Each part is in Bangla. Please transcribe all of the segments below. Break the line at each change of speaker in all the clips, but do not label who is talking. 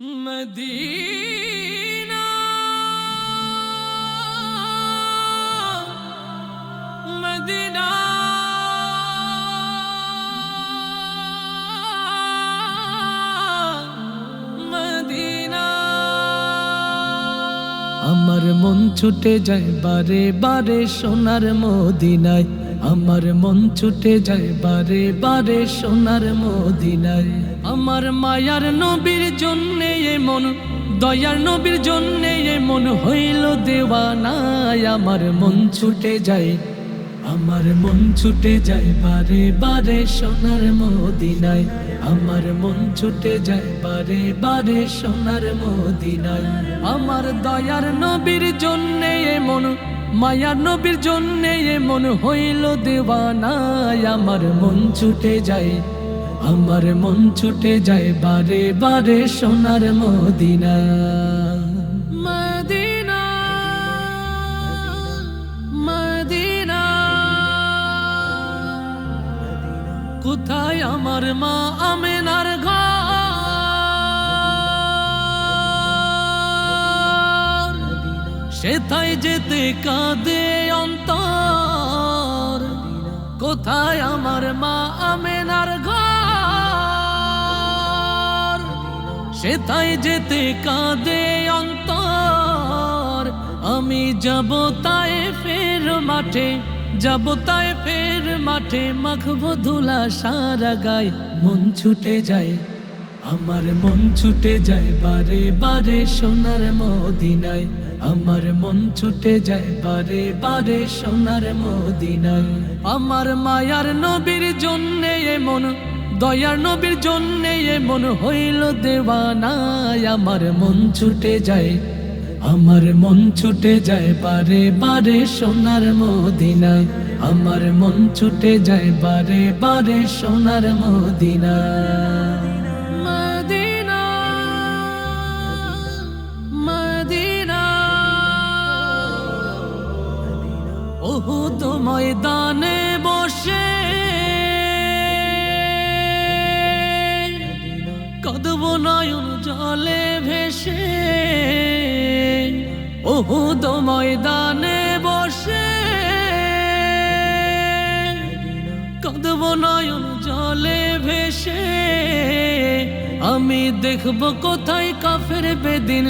আমার মন ছুটে যায় বারে বারে সোনার মদিনায়। আমার মন ছুটে যায় বারে বারে সোনার মদিনায়। আমার মায়ার নবীর জন্যে মন দয়ার নবীর জন্যে মন হইল দেওয়ানায়। আমার মন ছুটে যায়, আমার মন ছুটে যায় বারে বারে সোনার মদিনায়। আমার মন ছুটে যায় বারে বারে সোনার মদিনায়। আমার দয়ার নবীর জন্যে মন মায়ার নবীর জন্যে মন হইল দেওয়ানায়, আমার মন ছুটে যায়, আমার মন ছুটে যায় বারে বারে সোনার মদিনা। মদিনা কোথায় আমার মা আমেনার সেথায় যেতে কাঁদে অন্তর। কোথায় আমার মা আমেনার ঘর? সেথায় যেতে কাঁদে অন্তর। আমি যাব তাই ফের মাঠে, যাব তাই ফের মাঠে, মাখবো ধুলা সারা গায়ে, মন ছুটে যায়। আমার মন ছুটে যায় বারে বারে সোনার মদিনায়। আমার মন ছুটে যায় বারে বারে সোনার মদিনায়। আমার মায়ার নবীর জন্যে মন দয়ার নবীর জন্যে মন হইল দেওয়ানায়। আমার মন ছুটে যায়, আমার মন ছুটে যায় বারে বারে সোনার মদিনায়। আমার মন ছুটে যায় বারে বারে সোনার মদিনায়। ময়দানে বসে। কদব নয়ন জলে ভেসে। ওহু তো ময়দানে বসে। কদব নয়ন জলে ভেসে। আমি দেখব কোথায় কাফের বেদিন।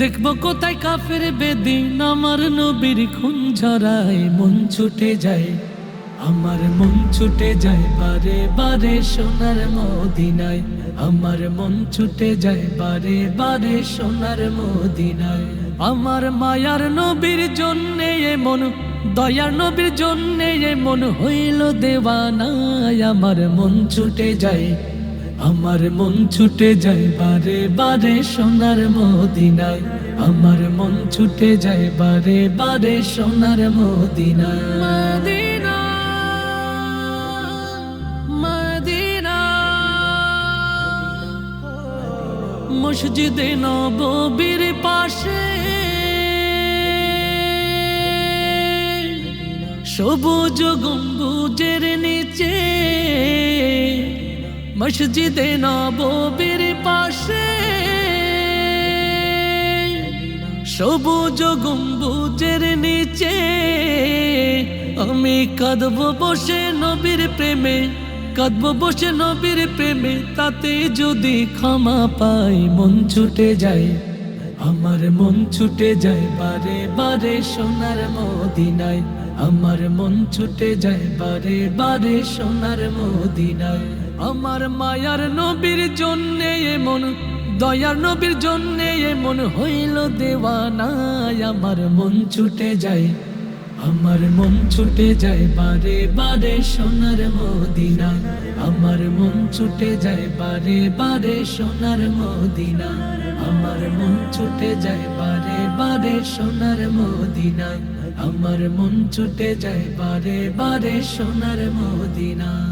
দেখব কোথায় কাফের বেদিন, আমার নবীর খুন ঝরায়, মন ছুটে যায়, আমার মন ছুটে যায়, বারে বারে সোনার মদিনায়, আমার মন ছুটে যায়, বারে বারে সোনার মদিনায়। আমার মায়ার নবীর জন্যে এ মন দয়ার নবীর জন্যে এ মন হইল দেওয়ানায়, আমার মন ছুটে যায় আমার মন ছুটে যায় বারে বারে সোনার মদিনায়। আমার মন ছুটে যায় বারে বারে সোনার মদিনায়। Medina Medina. মসজিদে নববীর পাশে সবুজ গম্বুজের নিচে মসজিদে নববীর পাশে। সবুজ গম্বুজের নিচে আমি কাঁদব বসে নবীর প্রেমে, কাঁদব বসে নবীর প্রেমে, তাতে যদি ক্ষমা পাই, মন ছুটে যায়, আমার মন ছুটে যায়, বারে বারে সোনার মদিনায়, আমার মন ছুটে যায়, বারে বারে সোনার মদিনায়। আমার মায়ার নবীর জন্যে এমন, দয়ার নবীর জন্যে এমন হইল দেওয়ানায় আমার মন ছুটে যায়, আমার মন ছুটে যায় বারে বারে সোনার মদিনা, আমার মন ছুটে যায় বারে বারে সোনার মদিনা, আমার মন ছুটে যায় বারে বারে সোনার মদিনা, আমার মন ছুটে যায় বারে বারে সোনার মদিনা।